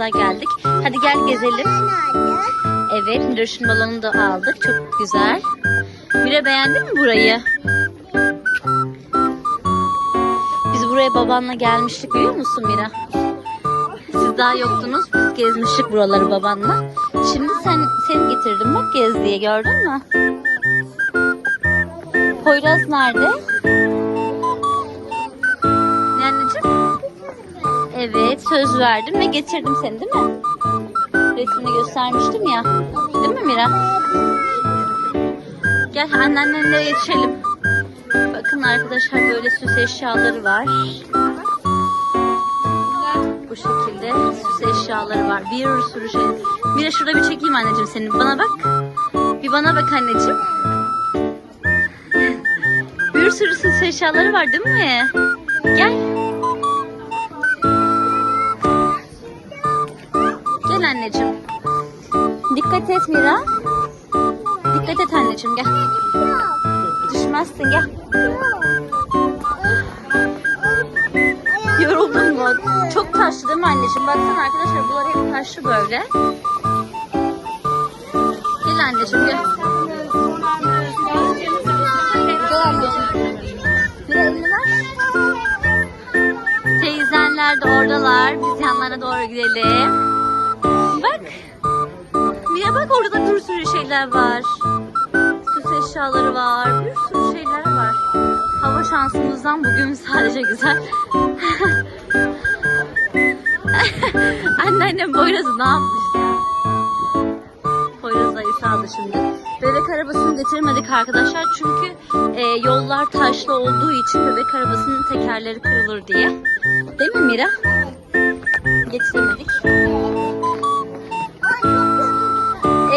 Poyraz'la geldik. Hadi gel gezelim. Evet, Miroş'un balonunu da aldık. Çok güzel. Mira beğendin mi burayı? Biz buraya babanla gelmiştik biliyor musun Mira? Siz daha yoktunuz. Biz gezmiştik buraları babanla. Şimdi sen seni getirdim bak gez diye gördün mü? Poyraz nerede? Evet söz verdim ve getirdim seni değil mi? Resmini göstermiştim ya. Değil mi Mira? Gel annenlerle yetişelim. Bakın arkadaşlar böyle süs eşyaları var. Bu şekilde süs eşyaları var. Bir sürü şey. Mira şurada bir çekeyim anneciğim seni. Bana bak. Bir bana bak anneciğim. Bir sürü süs eşyaları var değil mi? Gel Dikkat et Mira. Dikkat et anneciğim gel. Düşmezsin gel. Yoruldun mu? Çok taşlı değil mi anneciğim? Baksana arkadaşlar buralar hep taşlı böyle. Gel anneciğim gel. Gel anneciğim. Mira elini ver. Teyzenler de oradalar. Biz yanlarına doğru gidelim. Mira bak orada da bir sürü şeyler var. Süs eşyaları var. Bir sürü şeyler var. Hava şansımızdan bugün sadece güzel. Anneannem Poyraz'ı ne yapmış ya? Poyraz ayı saldı şimdi. Bebek arabasını getirmedik arkadaşlar çünkü e, yollar taşlı olduğu için bebek arabasının tekerleri kırılır diye. Değil mi Mira? Getiremedik.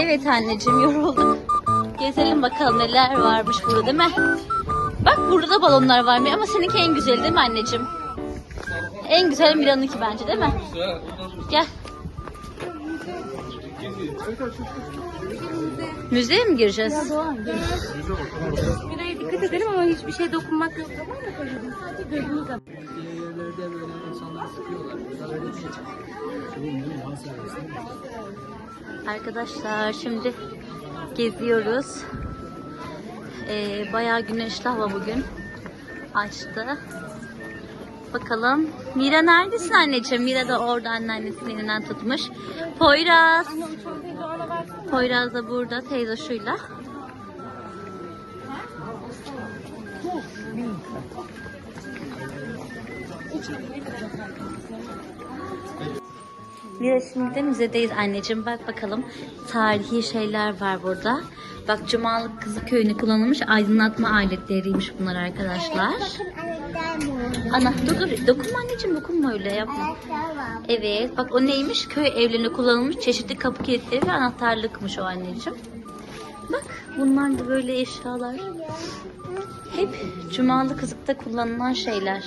Evet anneciğim yorulduk. Gezelim bakalım neler varmış burada değil mi? Bak burada da balonlar var mı? Ama seninki en güzeli değil mi anneciğim? En güzeli Mira'nınki bence değil mi? Gel. Müzeye mi gireceğiz? Mira'ya dikkat edelim ama hiçbir şey dokunmak yok tamam mı kocacığım? Sadece gözünü kapat. böyle insanlar sıkıyorlar. Arkadaşlar şimdi geziyoruz. Ee, bayağı güneşli hava bugün. Açtı. Bakalım. Mira neredesin anneciğim? Mira da orada anneannesinin elinden tutmuş. Poyraz. Poyraz da burada teyze şuyla. Mira şimdi de müzedeyiz anneciğim. Bak bakalım tarihi şeyler var burada. Bak Cumalık Kızı Köyü'nü kullanılmış aydınlatma aletleriymiş bunlar arkadaşlar. Ana dur dur dokunma anneciğim dokunma öyle yapma. Evet bak o neymiş köy evlerinde kullanılmış çeşitli kapı kilitleri ve anahtarlıkmış o anneciğim. Bak bunlar da böyle eşyalar. Hep Cumalı Kızık'ta kullanılan şeyler.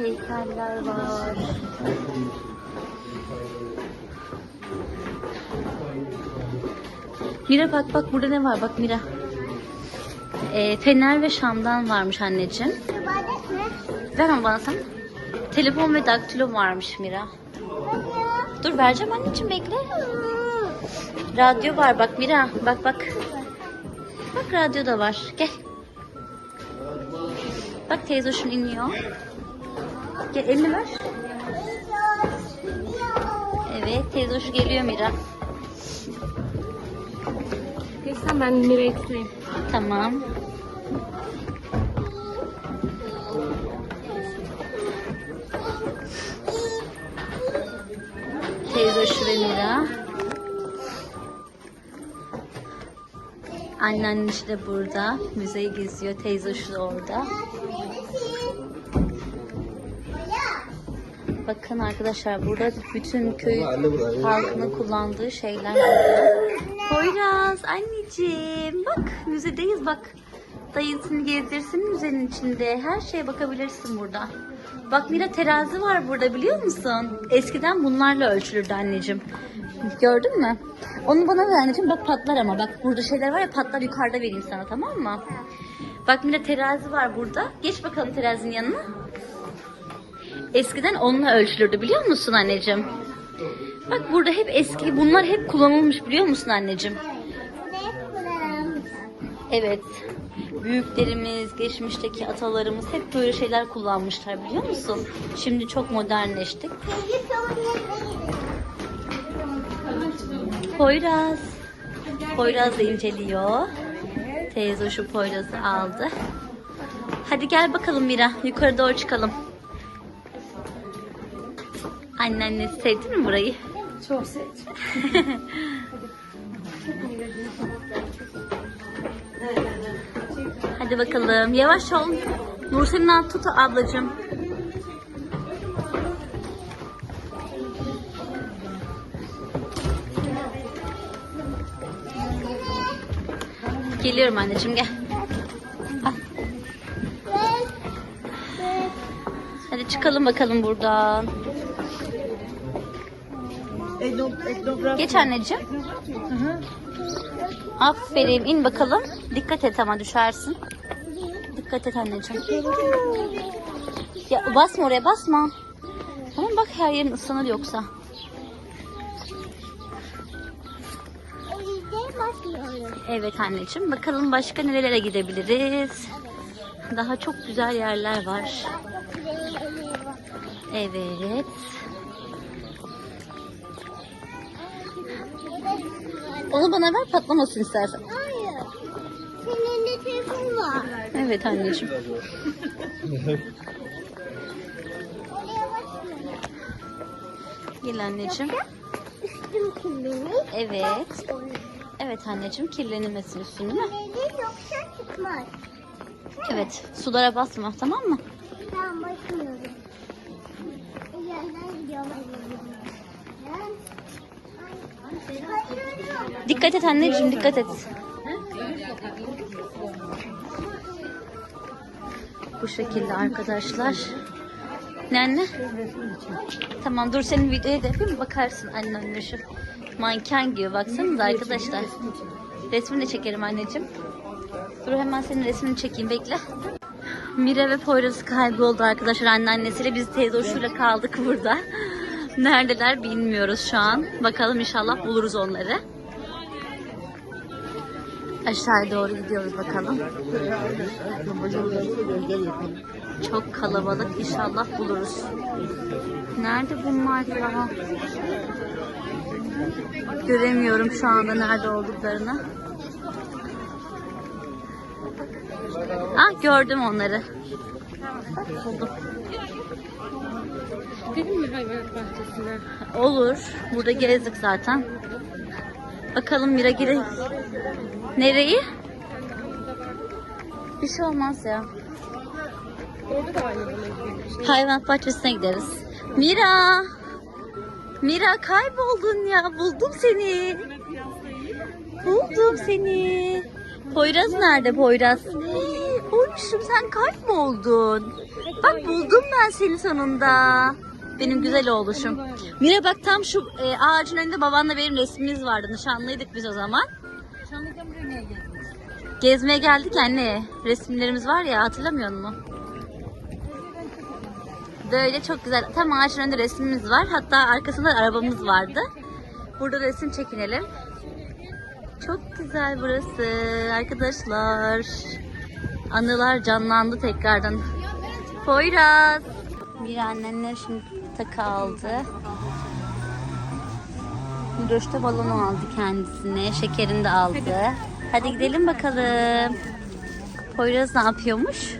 Heykeller var. Mira bak bak burada ne var bak Mira. Ee, fener ve şamdan varmış anneciğim. Ver onu bana sen. Telefon ve daktilo varmış Mira. Dur vereceğim anneciğim bekle. Radyo var bak Mira. Bak bak. Bak radyo da var. Gel. Bak teyze şun iniyor. Gel elini ver. Evet teyze şu geliyor Mira. Geçsen ben Mira'yı tutayım. Tamam. Teyze şu ve Mira. Anneannesi de burada. Müzeyi geziyor. Teyze şu da orada. Bakın arkadaşlar burada bütün köy halkının kullandığı şeyler burada. Poyraz anneciğim bak müzedeyiz bak. Dayın seni gezdirsin müzenin içinde. Her şeye bakabilirsin burada. Bak Mira terazi var burada biliyor musun? Eskiden bunlarla ölçülürdü anneciğim. Gördün mü? Onu bana ver anneciğim. Bak patlar ama. Bak burada şeyler var ya patlar yukarıda vereyim sana tamam mı? Bak Mira terazi var burada. Geç bakalım terazinin yanına. Eskiden onunla ölçülürdü biliyor musun anneciğim? Bak burada hep eski bunlar hep kullanılmış biliyor musun anneciğim? Evet. Büyüklerimiz, geçmişteki atalarımız hep böyle şeyler kullanmışlar biliyor musun? Şimdi çok modernleştik. Poyraz. Poyraz da inceliyor. Teyze şu Poyraz'ı aldı. Hadi gel bakalım Mira. Yukarı doğru çıkalım. Anneannesi sevdi mi burayı? Çok sevdim. Hadi bakalım. Yavaş ol. Nursel'in tut ablacığım. Geliyorum anneciğim gel. Al. Hadi çıkalım bakalım buradan. Geç anneciğim. Aferin in bakalım. Dikkat et ama düşersin. Dikkat et anneciğim. Ya basma oraya basma. Tamam bak her yerin ıslanır yoksa. Evet anneciğim. Bakalım başka nerelere gidebiliriz. Daha çok güzel yerler var. Evet. Onu bana ver patlamasın istersen. Hayır. Senin de telefon var. Evet anneciğim. Gel anneciğim. Üstüm kirleniyor. Evet. Evet anneciğim kirlenmesin üstün değil mi? Kirlenir yoksa çıkmaz. Evet. Sulara basma tamam mı? Ben bakmıyorum. Yerden gidiyorum. Ben... Hayır. Dikkat et anneciğim dikkat et. Bu şekilde arkadaşlar. Ne anne? Tamam dur senin videoya da yapayım bakarsın annemle şu. Manken gibi baksanıza arkadaşlar. Resmini de çekerim anneciğim. Dur hemen senin resmini çekeyim bekle. Mira ve Poyraz kayboldu arkadaşlar anneannesiyle. Biz teyze hoşuyla kaldık burada. Neredeler bilmiyoruz şu an. Bakalım inşallah buluruz onları. Aşağıya doğru gidiyoruz bakalım. Çok kalabalık inşallah buluruz. Nerede bunlar ya? Göremiyorum şu anda nerede olduklarını. Ah gördüm onları. Buldum. Gidelim mi hayvanat bahçesine? Olur. Burada gezdik zaten. Bakalım Mira gire. Nereyi? Bir şey olmaz ya. Hayvan bahçesine gideriz. Mira! Mira kayboldun ya. Buldum seni. Buldum seni. Poyraz nerede Poyraz? Oymuşum sen kayboldun. Bak buldum ben seni sonunda. Benim güzel oğluşum. Mira bak tam şu e, ağacın önünde babanla benim resmimiz vardı. Nişanlıydık biz o zaman. Gezmeye geldik anne. Resimlerimiz var ya hatırlamıyor musun? Böyle çok güzel. Tam ağacın önünde resmimiz var. Hatta arkasında arabamız vardı. Burada resim çekinelim. Çok güzel burası arkadaşlar. Anılar canlandı tekrardan. Poyraz. Bir annenler şimdi takı aldı. Miroş da balon aldı kendisine. Şekerini de aldı. Hadi gidelim bakalım. Poyraz ne yapıyormuş?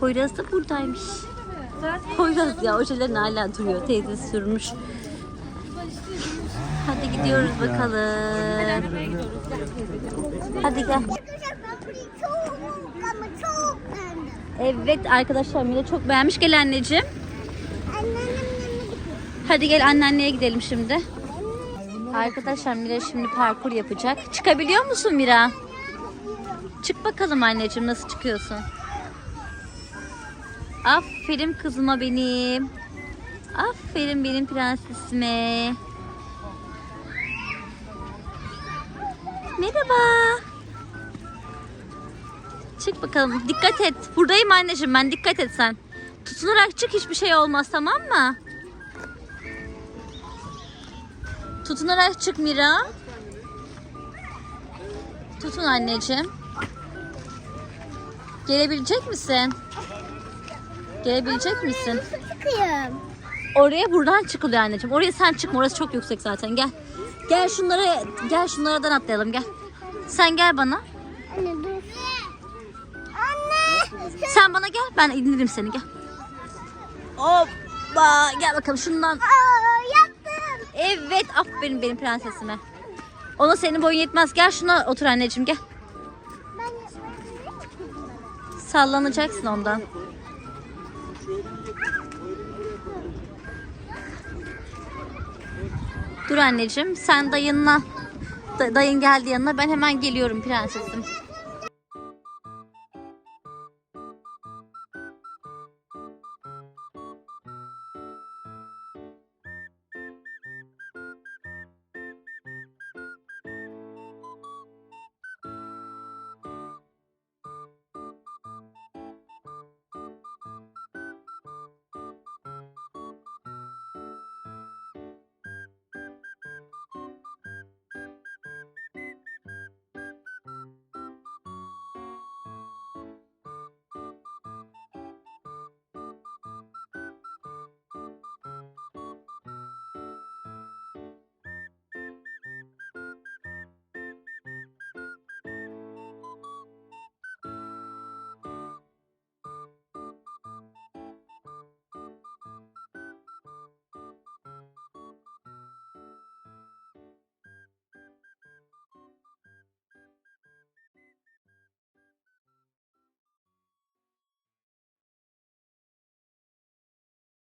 Poyraz da buradaymış. Poyraz ya ojelerin hala duruyor. Teyze sürmüş. Hadi gidiyoruz bakalım. Hadi gel. Evet arkadaşlar Mila çok beğenmiş. Gel anneciğim. Hadi gel anneanneye gidelim şimdi. Arkadaşlar Mira şimdi parkur yapacak. Çıkabiliyor musun Mira? Çık bakalım anneciğim nasıl çıkıyorsun? Aferin kızıma benim. Aferin benim prensesime. Merhaba. Çık bakalım. Dikkat et. Buradayım anneciğim ben. Dikkat et sen. Tutunarak çık hiçbir şey olmaz tamam mı? Tutunarak çık Mira. Tutun anneciğim. Gelebilecek misin? Gelebilecek misin? Çıkıyorum. Oraya buradan çıkılıyor anneciğim. Oraya sen çıkma. Orası çok yüksek zaten. Gel. Gel şunlara gel şunlardan atlayalım gel. Sen gel bana. Anne dur. Anne. Sen bana gel. Ben indiririm seni gel. Hoppa. Gel bakalım şundan. Aa. Evet. Aferin benim prensesime. Ona senin boyun yetmez. Gel şuna otur anneciğim gel. Sallanacaksın ondan. Dur anneciğim sen dayınla da- dayın geldi yanına ben hemen geliyorum prensesim.